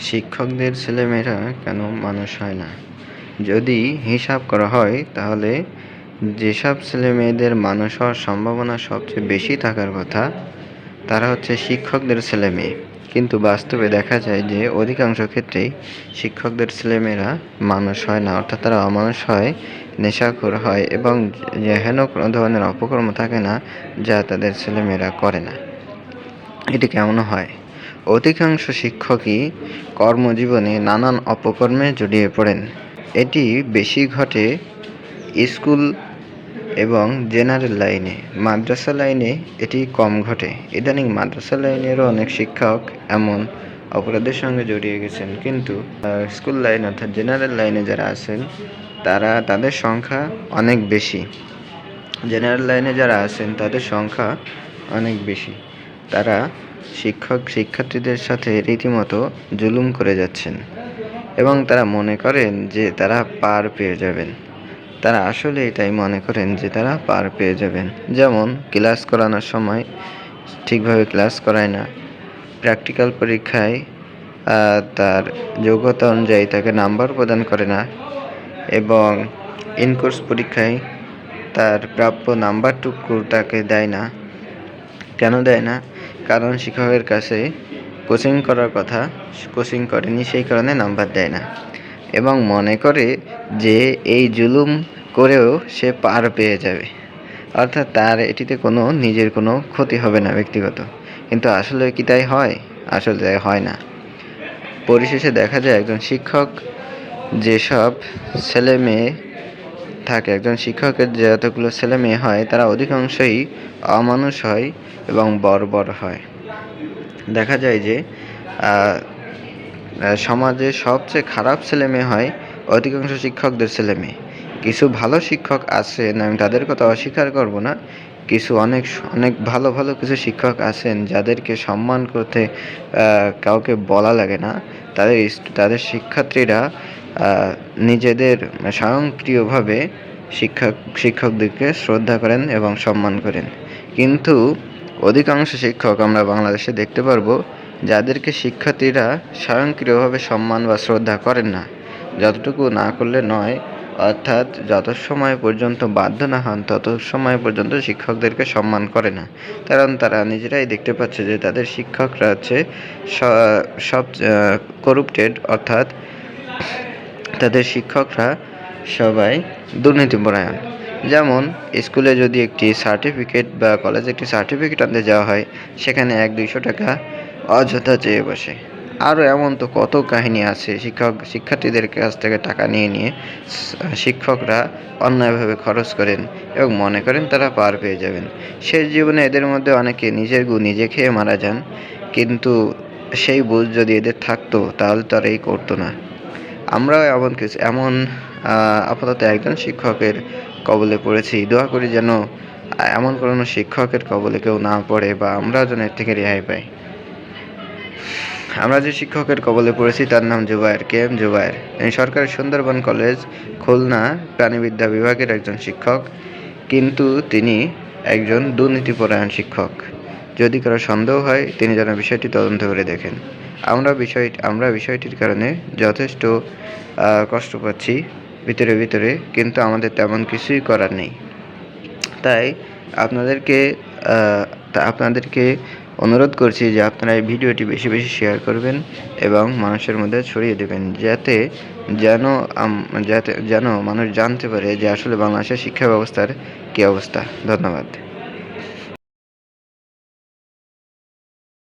শিক্ষকদের ছেলেমেয়েরা কেন মানুষ হয় না? যদি হিসাব করা হয়, তাহলে যেসব ছেলেমেয়েদের মানুষ হওয়ার সম্ভাবনা সবচেয়ে বেশি থাকার কথা, তারা হচ্ছে শিক্ষকদের ছেলেমেয়ে। কিন্তু বাস্তবে দেখা যায় যে, অধিকাংশ ক্ষেত্রেই শিক্ষকদের ছেলেমেয়েরা মানুষ হয় না। অর্থাৎ তারা অমানুষ হয়, নেশাখোর হয় এবং হেন কোনো ধরনের অপকর্ম থাকে না, যা তাদের ছেলেমেয়েরা করে না। এটি কেমন হয়? অধিকাংশ শিক্ষকই কর্মজীবনে নানান অপকর্মে জড়িয়ে পড়েন। এটি বেশি ঘটে স্কুল এবং জেনারেল লাইনে। মাদ্রাসা লাইনে এটি কম ঘটে। ইদানিং মাদ্রাসা লাইনেরও অনেক শিক্ষক এমন অপরাধের সঙ্গে জড়িয়ে গেছেন। কিন্তু স্কুল লাইন অর্থাৎ জেনারেল লাইনে যারা আছেন, তারা, তাদের সংখ্যা অনেক বেশি। জেনারেল লাইনে যারা আছেন, তাদের সংখ্যা অনেক বেশি। তারা শিক্ষক শিক্ষার্থীদের সাথে রীতিমতো জুলুম করে যাচ্ছেন এবং তারা মনে করেন যে তারা পার পেয়ে যাবেন। তারা আসলে এটাই মনে করেন যে তারা পার পেয়ে যাবেন। যেমন ক্লাস করানোর সময় ঠিকভাবে ক্লাস করায় না। প্র্যাকটিক্যাল পরীক্ষায় তার যোগ্যতা অনুযায়ী তাকে নাম্বার প্রদান করে না এবং ইনকোর্স পরীক্ষায় তার প্রাপ্য নাম্বারটুকু তাকে দেয় না। কেন দেয় না? কারণ শিক্ষকের কাছে কোচিং করার কথা কোচিং করেনি, সেই কারণে নাম্বার দেয় না। এবং মনে করে যে এই জুলুম করেও সে পার পেয়ে যাবে। অর্থাৎ তার এটিতে কোনো, নিজের কোনো ক্ষতি হবে না ব্যক্তিগত। কিন্তু আসলে কি তাই হয়? আসলে তাই হয় না। পরিশেষে দেখা যায় একজন শিক্ষক, যেসব ছেলে মেয়ে থাকে। একজন শিক্ষকের যতগুলো ছেলে মেয়ে হয়, তারা অধিকাংশই অমানুষ হয় এবং বর্বর হয়। দেখা যায় যে সমাজে সবচেয়ে খারাপ ছেলে মেয়ে হয় অধিকাংশ শিক্ষকদের ছেলে মেয়ে। কিছু ভালো শিক্ষক আছেন, আমি তাদের কথা অস্বীকার করব না। কিছু অনেক অনেক ভালো ভালো কিছু শিক্ষক আছেন, যাদেরকে সম্মান করতে কাউকে বলা লাগে না। তাদের তাদের শিক্ষার্থীরা নিজেদের স্বয়ংক্রিয়ভাবে শিক্ষক শিক্ষকদেরকে শ্রদ্ধা করেন এবং সম্মান করেন। কিন্তু অধিকাংশ শিক্ষক আমরা বাংলাদেশে দেখতে পারব, যাদেরকে শিক্ষার্থীরা স্বয়ংক্রিয়ভাবে সম্মান বা শ্রদ্ধা করেন না। যতটুকু না করলে নয়, অর্থাৎ যত সময় পর্যন্ত বাধ্য না হন, তত সময় পর্যন্ত শিক্ষকদেরকে সম্মান করে না। কারণ তারা নিজেরাই দেখতে পাচ্ছে যে তাদের শিক্ষকরা হচ্ছে সব করুপ্টেড অর্থাৎ তাদের শিক্ষকরা সবাই দুর্নীতিপরায়ণ যেমন, স্কুলে যদি একটি সার্টিফিকেট বা কলেজে একটি সার্টিফিকেট আনতে যাওয়া হয়, সেখানে এক দুইশো টাকা অযথা চেয়ে বসে। আরও এমন তো কত কাহিনী আছে, শিক্ষক, শিক্ষার্থীদের কাছ থেকে টাকা নিয়ে নিয়ে শিক্ষকরা অন্যায়ভাবে খরচ করেন এবং মনে করেন তারা পার পেয়ে যাবেন। শেষ জীবনে এদের মধ্যে অনেকে নিজের গু নিজে খেয়ে মারা যান, কিন্তু সেই বুঝ যদি এদের থাকতো, তাহলে তো আর এই করতো না। আমরাও এমন কিছু এমন আপাতত একজন শিক্ষকের কবলে পড়েছি। দোয়া করি যেন এমন কোনো শিক্ষকের কবলে কেউ না পড়ে বা আমরা যেন এর থেকে রেহাই পাই। আমরা যে শিক্ষকের কবলে পড়েছি, তার নাম জুবায়ের, কে এম জুবায়ের? তিনি সরকারি সুন্দরবন কলেজ, খুলনা প্রাণীবিদ্যা বিভাগের একজন শিক্ষক। কিন্তু তিনি একজন দুর্নীতিপরায়ণ শিক্ষক। যদি কারও সন্দেহ হয়, তিনি যেন বিষয়টি তদন্ত করে দেখেন। আমরা বিষয় আমরা বিষয়টির কারণে যথেষ্ট কষ্ট পাচ্ছি ভিতরে ভিতরে, কিন্তু আমাদের তেমন কিছুই করার নেই। তাই আপনাদেরকে আপনাদেরকে অনুরোধ করছি যে আপনারা এই ভিডিওটি বেশি বেশি শেয়ার করবেন এবং মানুষের মধ্যে ছড়িয়ে দেবেন, যাতে যেন যাতে যেন মানুষ জানতে পারে যে আসলে বাংলাদেশের শিক্ষা ব্যবস্থার কী অবস্থা। ধন্যবাদ।